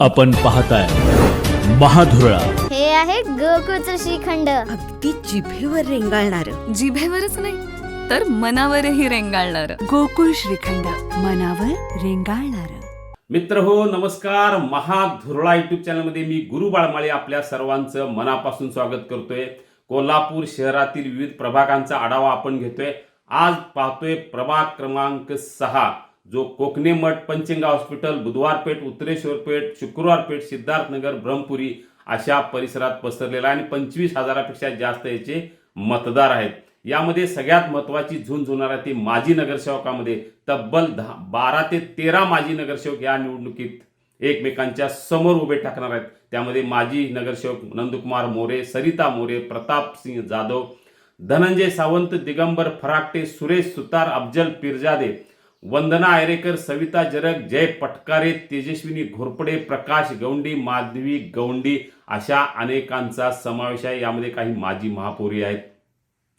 आपण पाहताय महाधुरळा. हे आहे गोकुळचं श्रीखंड. अगदी जिभेवर रेंगाळणार. जिभेवरच नाही तर मनावरही रेंगाळणार. गोकुळ श्रीखंड मनावर रेंगाळणार. मित्र हो नमस्कार. महाधुरळा युट्यूब चॅनलमध्ये मी गुरु बाळमाळे आपल्या सर्वांचं मनापासून स्वागत करतोय. कोल्हापूर शहरातील विविध प्रभागांचा आढावा आपण घेतोय. आज पाहतोय प्रभाग क्रमांक सहा. जो कोकणे मठ पंचिंगा हॉस्पिटल बुधवार पेठ उत्तरेश्वर पेठ शुक्रवार पेठ सिद्धार्थनगर ब्रह्मपुरी अशा परिसरात पसरलेला आहे आणि पंचवीस हजारापेक्षा जास्त याचे मतदार आहेत. यामध्ये सगळ्यात महत्त्वाची झुंज होणार आहे ती माजी नगरसेवकामध्ये. तब्बल दहा बारा ते तेरा माजी नगरसेवक या निवडणुकीत एकमेकांच्या समोर उभे टाकणार आहेत. त्यामध्ये माजी नगरसेवक नंदकुमार मोरे सरिता मोरे प्रताप सिंह जाधव धनंजय सावंत दिगंबर फराकटे सुरेश सुतार अफजल पिरजादे वंदना आयरेकर सविता जरग जय पटकारे तेजस्विनी घोरपडे प्रकाश गौंडी माधवी गौंडी अशा अनेकांचा समावेश आहे. यामध्ये काही माजी महापौरी आहेत.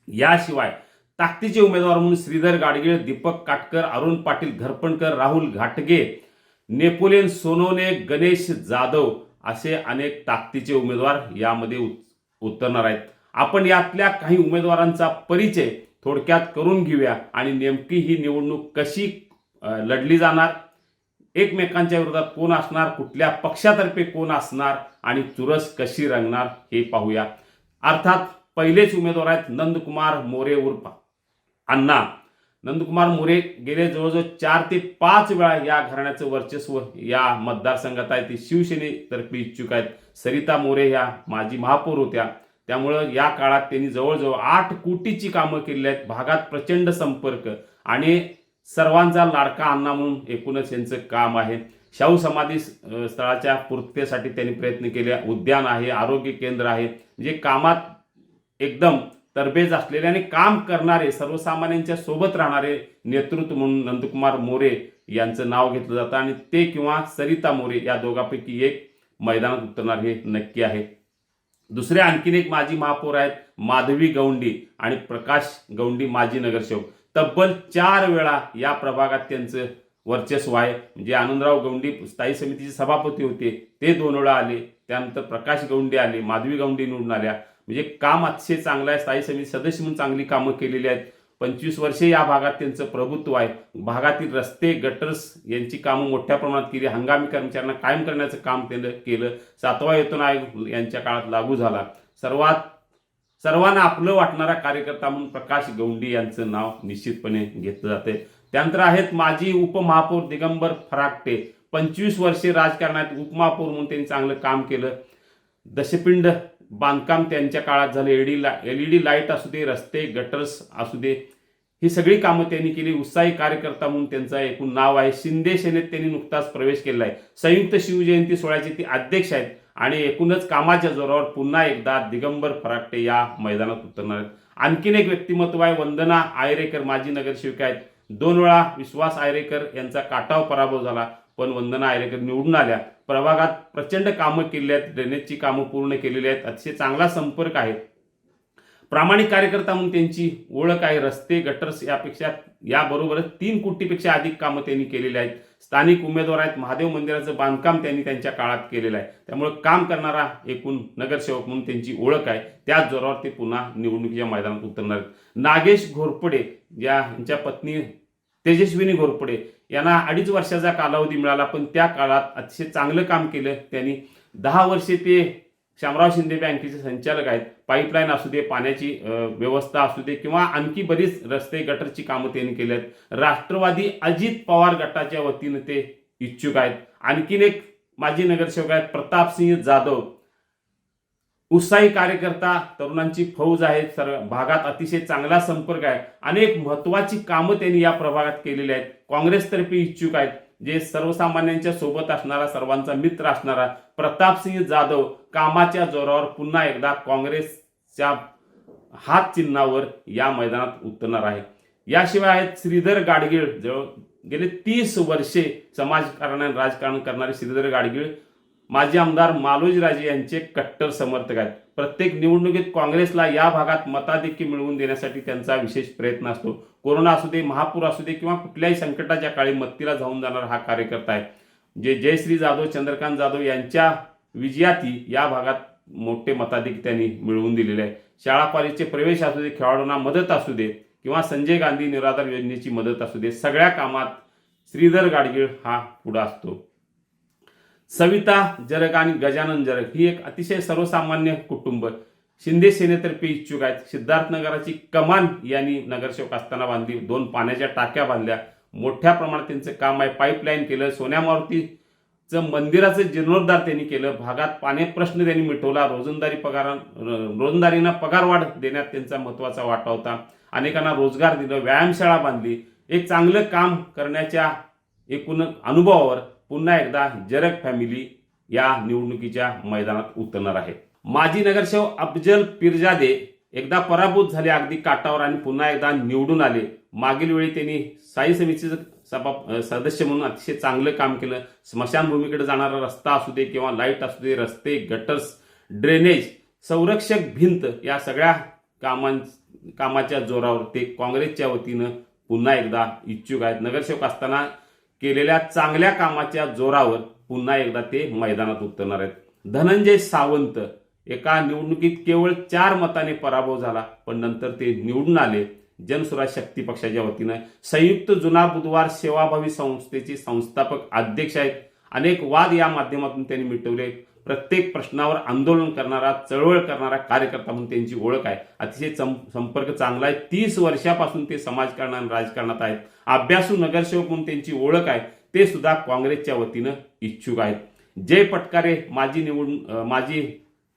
याशिवाय ताकदीचे उमेदवार म्हणून श्रीधर गाडगीळ दीपक काटकर अरुण पाटील घरपणकर राहुल घाटगे नेपोलियन सोनोने गणेश जाधव असे अनेक ताकदीचे उमेदवार यामध्ये उत- उतरणार आहेत. आपण यातल्या काही उमेदवारांचा परिचय थोडक्यात करून घेऊया आणि नेमकी ही निवडणूक कशी लढली जाणार? एकमेकांच्या विरोधात कोण असणार? कुठल्या पक्षातर्फे कोण असणार? आणि चुरस कशी रंगणार हे पाहूया. अर्थात पहिलेच उमेदवार आहेत नंदकुमार मोरे उर्फ. अण्णा नंदकुमार मोरे गेले जवळजवळ चार ते पाच वेळा या घराण्याचं वर्चस्व या मतदारसंघात आहे. ते शिवसेनेतर्फे इच्छुक आहेत. सरिता मोरे ह्या माजी महापौर होत्या. त्यामुळं या काळात त्यांनी जवळजवळ आठ कोटीची कामं केलेली आहेत. भागात प्रचंड संपर्क आणि सर्वांचा लाडका अण्णा म्हणून एकूणच यांचं काम आहे. शाहू समाधी स्थळाच्या पूर्ततेसाठी त्यांनी प्रयत्न केले. उद्यान आहे आरोग्य केंद्र आहे. म्हणजे कामात एकदम तरबेज असलेले आणि काम करणारे सर्वसामान्यांच्या सोबत राहणारे नेतृत्व म्हणून नंदकुमार मोरे यांचं नाव घेतलं जातं. आणि ते किंवा सरिता मोरे या दोघांपैकी एक मैदानात उतरणार हे नक्की आहे. दुसरे आणखीन एक माजी महापौर आहेत माधवी गौंडी आणि प्रकाश गौंडी माजी नगरसेवक. तब्बल चार वेळा या प्रभागात त्यांचं वर्चस्व आहे. म्हणजे आनंदराव गौंडी स्थायी समितीचे सभापती होते ते दोन वेळा आले. त्यानंतर प्रकाश गौंडी आले माधवी गौंडी निवडून आल्या. म्हणजे काम अतिशय चांगलं आहे. स्थायी समिती सदस्य म्हणून चांगली कामं केलेली आहेत. पंचवीस वर्षे या भागात त्यांचं प्रभुत्व आहे. भागातील रस्ते गटर्स यांची कामं मोठ्या प्रमाणात केली. हंगामी कर्मचाऱ्यांना कायम करण्याचं काम त्यांनी केलं. सातवा वेतन आयोग यांच्या काळात लागू झाला. सर्वात सर्वांना आपलं वाटणारा कार्यकर्ता म्हणून प्रकाश गौंडी यांचं नाव निश्चितपणे घेतलं जाते त्यानंतर आहेत माजी उपमहापौर दिगंबर फराकटे पंचवीस वर्षे राजकारणात उपमहापौर म्हणून त्यांनी चांगलं काम केलं. दशपिंड बांधकाम त्यांच्या काळात झालं. एडी ला एल ई डी लाइट असू दे रस्ते गटर्स असू दे ही सगळी कामं त्यांनी केली. उत्साही कार्यकर्ता म्हणून त्यांचा एकूण नाव आहे. शिंदे सेनेत त्यांनी नुकताच प्रवेश केला आहे. संयुक्त शिवजयंती सोहळ्याचे ते अध्यक्ष आहेत आणि एकूणच कामाच्या जोरावर पुन्हा एकदा दिगंबर फराकटे या मैदानात उतरणार आहेत. आणखीन एक व्यक्तिमत्व आहे वंदना आयरेकर माजी नगरसेविका आहेत. दोन वेळा विश्वास आयरेकर यांचा काटाव पराभव झाला पण वंदना आयरेकर निवडून आल्या. प्रभागात प्रचंड कामं केली आहेत ड्रेनेजची कामं पूर्ण केलेली आहेत अतिशय चांगला संपर्क आहे. प्रामाणिक कार्यकर्ता म्हणून त्यांची ओळख आहे रस्ते गटर्स यापेक्षा याबरोबरच तीन कोटीपेक्षा अधिक कामं त्यांनी केलेली आहेत. स्थानिक उमेदवार आहेत महादेव मंदिराचं बांधकाम त्यांनी त्यांच्या काळात केलेलं आहे. त्यामुळे काम करणारा एकूण नगरसेवक म्हणून त्यांची ओळख आहे. त्याच जोरावर ते पुन्हा निवडणुकीच्या मैदानात उतरणार आहेत. नागेश घोरपडे या यांच्या पत्नी तेजस्विनी घोरपडे यांना अडीच वर्षाचा कालावधी मिळाला पण त्या काळात अतिशय चांगलं काम केलं. त्यांनी दहा वर्षे ते शामराव शिंदे बँकेचे संचालक आहेत. पाईपलाईन असू दे पाण्याची व्यवस्था असू दे किंवा आणखी बरीच रस्ते गटरची कामं त्यांनी केली आहेत. राष्ट्रवादी अजित पवार गटाच्या वतीनं ते इच्छुक आहेत. आणखीन एक माजी नगरसेवक आहेत प्रतापसिंह जाधव. उत्साही कार्यकर्ता तरुणांची फौज आहे सर्व भागात अतिशय चांगला संपर्क आहे. अनेक महत्वाची कामं त्यांनी या प्रभागात केलेली आहेत. काँग्रेसतर्फे इच्छुक आहेत जे सर्वसामान्यांच्या सोबत असणारा सर्वांचा मित्र असणारा प्रतापसिंह जाधव कामाच्या जोरावर पुन्हा एकदा काँग्रेसच्या हात चिन्हावर या मैदानात उतरणार आहे. याशिवाय आहेत श्रीधर गाडगीळ जवळ गेले तीस वर्षे समाजकारण राजकारण करणारे श्रीधर गाडगीळ. माजी आमदार मालोजीराजे यांचे कट्टर समर्थक आहेत. प्रत्येक निवडणुकीत काँग्रेसला या भागात मताधिक्य मिळवून देण्यासाठी त्यांचा विशेष प्रयत्न असतो. कोरोना असू दे महापूर असू दे किंवा कुठल्याही संकटाच्या काळी मत्तीला जाऊन जाणारा हा कार्यकर्ता आहे. जे जयश्री जाधव चंद्रकांत जाधव यांच्या विजयाती या भागात मोठे मताधिक त्यांनी मिळवून दिलेले आहे. शाळा कॉलेजचे प्रवेश असू दे खेळाडूंना मदत असू दे किंवा संजय गांधी निराधार योजनेची मदत असू दे सगळ्या कामात श्रीधर गाडगीळ हा पुढं असतो. सविता जरग आणि गजानन जरग ही एक अतिशय सर्वसामान्य कुटुंब. शिंदे सेनेतर्फे इच्छुक आहेत. सिद्धार्थनगराची कमान यांनी नगरसेवक असताना बांधली. दोन पाण्याच्या टाक्या बांधल्या. मोठ्या प्रमाणात त्यांचं काम आहे. पाईपलाईन केलं. सोन्या मारुतीचं मंदिराचं जीर्णोद्धार त्यांनी केलं. भागात पाणी प्रश्न त्यांनी मिटवला. रोजंदारी पगार रोजंदारीना पगारवाढ देण्यात त्यांचा महत्त्वाचा वाटा होता. अनेकांना रोजगार दिलं. व्यायामशाळा बांधली. एक चांगलं काम करण्याच्या एकूण अनुभवावर पुन्हा एकदा जरग फॅमिली या निवडणुकीच्या मैदानात उतरणार आहे. माजी नगरसेवक अफजल पिरजादे एकदा पराभूत झाले अगदी काटावर आणि पुन्हा एकदा निवडून आले. मागील वेळी त्यांनी स्थायी समितीचं सभा सदस्य म्हणून अतिशय चांगलं काम केलं. स्मशानभूमीकडे जाणारा रस्ता असू दे किंवा लाइट असू दे रस्ते गटर्स ड्रेनेज संरक्षक भिंत या सगळ्या कामां कामाच्या जोरावर ते काँग्रेसच्या वतीनं पुन्हा एकदा इच्छुक आहेत. नगरसेवक असताना केलेल्या चांगल्या कामाच्या जोरावर पुन्हा एकदा ते मैदानात उतरणार आहेत. धनंजय सावंत एका निवडणुकीत केवळ चार मताने पराभव झाला पण नंतर ते निवडून आले जनसुराज शक्ती पक्षाच्या वतीनं. संयुक्त जुना बुधवार सेवाभावी संस्थेचे संस्थापक अध्यक्ष आहेत. अनेक वाद या माध्यमातून त्यांनी मिटवले. प्रत्येक प्रश्नावर आंदोलन करणारा चळवळ करणारा कार्यकर्ता म्हणून त्यांची ओळख आहे. अतिशय संपर्क चांगला आहे. तीस वर्षापासून ते समाजकारणात आणि राजकारणात आहेत. अभ्यासू नगरसेवक म्हणून त्यांची ओळख आहे. ते सुद्धा काँग्रेसच्या वतीनं इच्छुक आहेत. जय पटकारे माजी निवडून माजी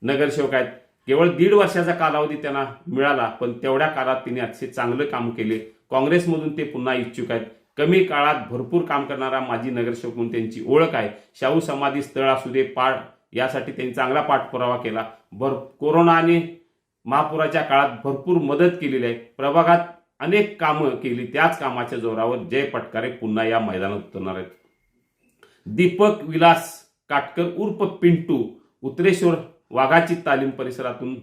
नगरसेवक आहेत. केवळ दीड वर्षाचा कालावधी त्यांना मिळाला पण तेवढ्या काळात तिने अतिशय चांगलं काम केले. काँग्रेसमधून ते पुन्हा इच्छुक आहेत. कमी काळात भरपूर काम करणारा माजी नगरसेवक म्हणून त्यांची ओळख आहे. शाहू समाधी स्थळ असू दे पाड यासाठी त्यांनी चांगला पाठपुरावा केला. भर कोरोना आणि महापुराच्या काळात भरपूर मदत केलेली आहे. प्रभागात अनेक कामं केली. त्याच कामाच्या जोरावर जय पटकारे पुन्हा या मैदानात उतरणार आहेत. दीपक विलास काटकर उर्फ पिंटू उत्रेश्वर वाघाची तालीम परिसरातून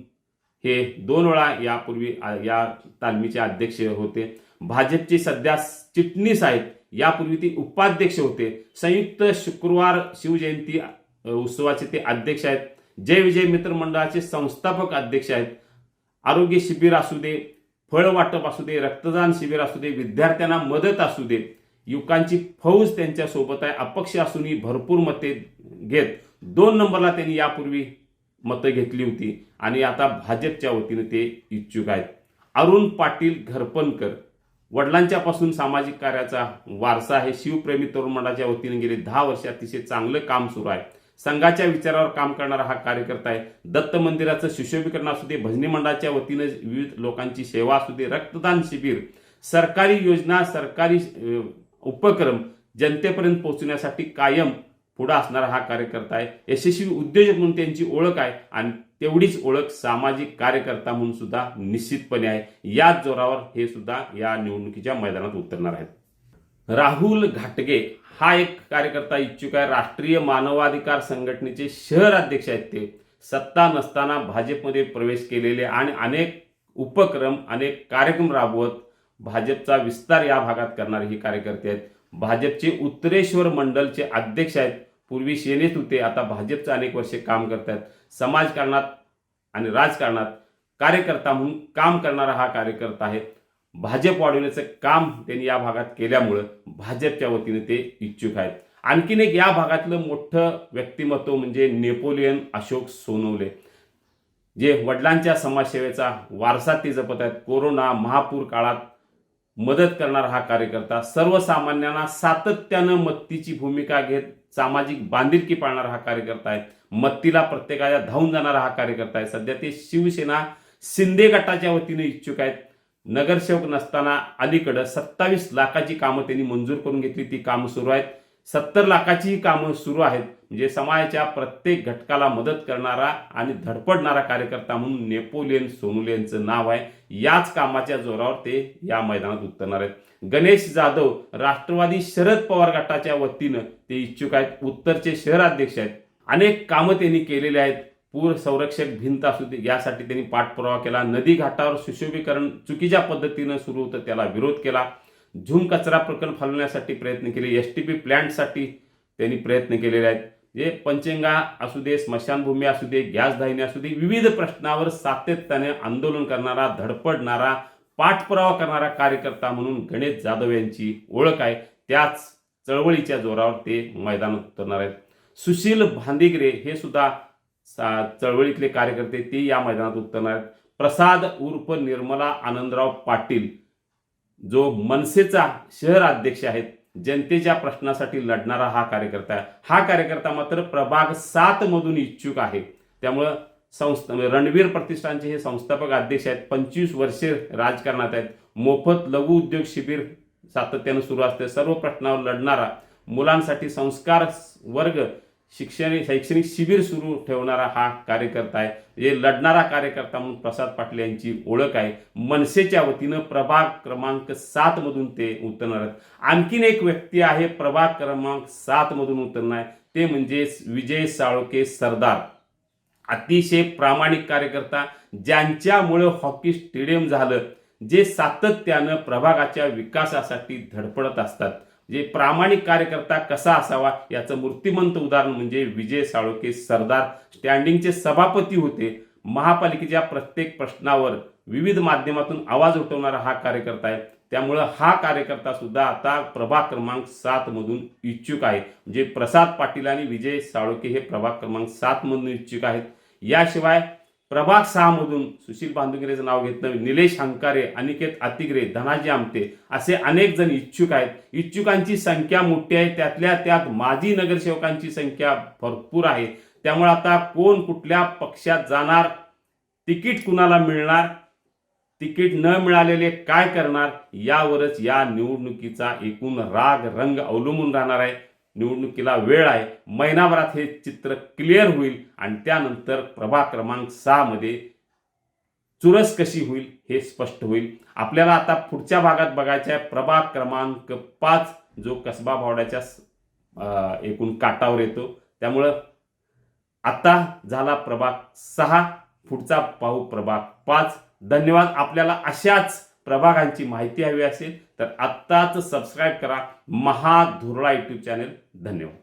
हे दोन वेळा यापूर्वी या तालमीचे अध्यक्ष होते. भाजपचे सध्या चिटणीस आहेत. यापूर्वी ती उपाध्यक्ष होते. संयुक्त शुक्रवार शिवजयंती उत्सवाचे ते अध्यक्ष आहेत. जय विजय मित्र मंडळाचे संस्थापक अध्यक्ष आहेत. आरोग्य शिबिर असू दे फळ वाटप असू दे रक्तदान शिबिर असू दे विद्यार्थ्यांना मदत असू दे युवकांची फौज त्यांच्यासोबत आहे. अपक्ष असूनही भरपूर मते घेत. दोन नंबरला त्यांनी यापूर्वी मतं घेतली होती आणि आता भाजपच्या वतीने ते इच्छुक आहेत. अरुण पाटील घरपणकर वडिलांच्या पासून सामाजिक कार्याचा वारसा आहे. शिवप्रेमी तरुण मंडळाच्या वतीने गेले दहा वर्ष अतिशय चांगलं काम सुरू आहे. संघाच्या विचारावर काम करणारा हा कार्यकर्ता आहे. दत्त मंदिराचं सुशोभीकरण असू दे भजनी मंडळाच्या वतीनं विविध लोकांची सेवा असू दे रक्तदान शिबिर सरकारी योजना सरकारी उपक्रम जनतेपर्यंत पोहोचण्यासाठी कायम पुढं असणारा हा कार्यकर्ता आहे. यशस्वी उद्योजक म्हणून त्यांची ओळख आहे आणि तेवढीच ओळख सामाजिक कार्यकर्ता म्हणून सुद्धा निश्चितपणे आहे. याच जोरावर हे सुद्धा या निवडणुकीच्या मैदानात उतरणार आहेत. राहुल घाटगे हा एक कार्यकर्ता इच्छुक आहे. राष्ट्रीय मानवाधिकार संघटनेचे शहर अध्यक्ष आहेत ते. सत्ता नसताना भाजपमध्ये प्रवेश केलेले आणि अनेक उपक्रम अनेक कार्यक्रम राबवत भाजपचा विस्तार या भागात करणारे हे कार्यकर्ते आहेत. भाजपचे उत्तरेश्वर मंडलचे अध्यक्ष आहेत. पूर्वी सेनेत होते आता भाजपचं अनेक वर्षे काम करत आहेत समाजकारणात आणि राजकारणात कार्यकर्ता म्हणून काम करणारा हा कार्यकर्ता आहे. भाजप वाढवण्याचं काम त्यांनी या भागात केल्यामुळं भाजपच्या वतीने ते इच्छुक आहेत. आणखीन एक या भागातलं मोठं व्यक्तिमत्व म्हणजे नेपोलियन अशोक सोनवले. जे वडिलांच्या समाजसेवेचा वारसा ते जपत आहेत. कोरोना महापूर काळात मदत करणारा हा कार्यकर्ता सर्वसामान्यांना सातत्यानं मत्तीची भूमिका घेत सामाजिक बांधिलकी पाळणारा हा कार्यकर्ता आहे. मत्तीला प्रत्येकाच्या धावून जाणारा हा कार्यकर्ता आहे. सध्या ते शिवसेना शिंदे गटाच्या वतीने इच्छुक आहेत. नगरसेवक नसताना अलीकडं सत्तावीस लाखाची कामं त्यांनी मंजूर करून घेतली. ती कामं सुरू आहेत. सत्तर लाखाचीही कामं सुरू आहेत. म्हणजे समाजाच्या प्रत्येक घटकाला मदत करणारा आणि धडपडणारा कार्यकर्ता म्हणून नेपोलियन सोनुले यांचं नाव आहे. याच कामाच्या जोरावर ते या मैदानात उतरणार आहेत. गणेश जाधव राष्ट्रवादी शरद पवार गटाच्या वतीनं ते इच्छुक आहेत. उत्तरचे शहराध्यक्ष आहेत. अनेक कामं त्यांनी केलेली आहेत. पूर संरक्षक भिंत असू दे यासाठी त्यांनी पाठपुरावा केला. नदी घाटावर सुशोभीकरण चुकीच्या पद्धतीनं सुरू होतं त्याला विरोध केला. झूम कचरा प्रकल्प हलवण्यासाठी प्रयत्न केले. एस टी पी प्लॅन्टसाठी त्यांनी प्रयत्न केलेले आहेत. जे पंचंगा असू दे स्मशानभूमी असू दे गॅस दाहिनी असू दे विविध प्रश्नावर सातत्याने आंदोलन करणारा धडपडणारा पाठपुरावा करणारा कार्यकर्ता म्हणून गणेश जाधव यांची ओळख आहे. त्याच चळवळीच्या जोरावर ते मैदानात उतरणार आहेत. सुशील भांदिगरे हे सुद्धा सा- चळवळीतले कार्यकर्ते ते या मैदानात उतरणार आहेत. प्रसाद उर्फ निर्मला आनंदराव पाटील जो मनसेचा शहर अध्यक्ष आहेत जनतेच्या प्रश्नासाठी लढणारा हा कार्यकर्ता आहे. हा कार्यकर्ता मात्र प्रभाग सात मधून इच्छुक आहे. त्यामुळं संस्था म्हणजे रणवीर प्रतिष्ठानचे हे संस्थापक अध्यक्ष आहेत. पंचवीस वर्षे राजकारणात आहेत. मोफत लघु उद्योग शिबिर सातत्यानं सुरू असते. सर्व प्रश्नावर लढणारा मुलांसाठी संस्कार वर्ग शिक्षण शैक्षणिक शिबिर सुरू ठेवणारा हा कार्यकर्ता आहे. हे लढणारा कार्यकर्ता म्हणून प्रसाद पाटील यांची ओळख आहे. मनसेच्या वतीनं प्रभाग क्रमांक सात मधून ते उतरणार आहेत. आणखीन एक व्यक्ती आहे प्रभाग क्रमांक सात मधून उतरणार आहे. ते म्हणजे विजय साळोके सरदार. अतिशय प्रामाणिक कार्यकर्ता ज्यांच्यामुळं हॉकी स्टेडियम झालं जे सातत्यानं प्रभागाच्या विकासासाठी धडपडत असतात. जे प्रामाणिक कार्यकर्ता कसा असावा याचं मूर्तिमंत उदाहरण म्हणजे विजय साळोके सरदार. स्टँडिंगचे सभापती होते. महापालिकेच्या प्रत्येक प्रश्नावर विविध माध्यमातून आवाज उठवणारा हा कार्यकर्ता आहे. त्यामुळं हा कार्यकर्ता सुद्धा आता प्रभाग क्रमांक सात मधून इच्छुक आहे. म्हणजे प्रसाद पाटील आणि विजय साळोके हे प्रभाग क्रमांक सात मधून इच्छुक आहेत. याशिवाय प्रभाग सहामधून सुशील बांधुगिरेचं नाव घेतलं निलेश हंकारे अनिकेत अतिग्रे धनाजी आमटे असे अनेक जण इच्छुक आहेत. इच्छुकांची संख्या मोठी आहे. त्यातल्या त्यात माजी नगरसेवकांची संख्या भरपूर आहे. त्यामुळे आता कोण कुठल्या पक्षात जाणार तिकीट कुणाला मिळणार तिकीट न मिळालेले काय करणार यावरच या निवडणुकीचा एकूण राग रंग अवलंबून राहणार आहे. निवडणुकीला वेळ आहे. महिनाभरात हे चित्र क्लिअर होईल आणि त्यानंतर प्रभाग क्रमांक सहामध्ये चुरस कशी होईल हे स्पष्ट होईल. आपल्याला आता पुढच्या भागात बघायचं आहे. प्रभाग क्रमांक पाच जो कसबा भावड्याच्या एकूण काटावर येतो. त्यामुळं आता झाला प्रभाग सहा. पुढचा पाहू प्रभाग पाच. धन्यवाद. आपल्याला अशाच प्रभागांची माहिती हवी असेल तर आत्ताच सबस्क्राईब करा. महाधुरळा यूट्यूब चॅनेल धन्यवाद.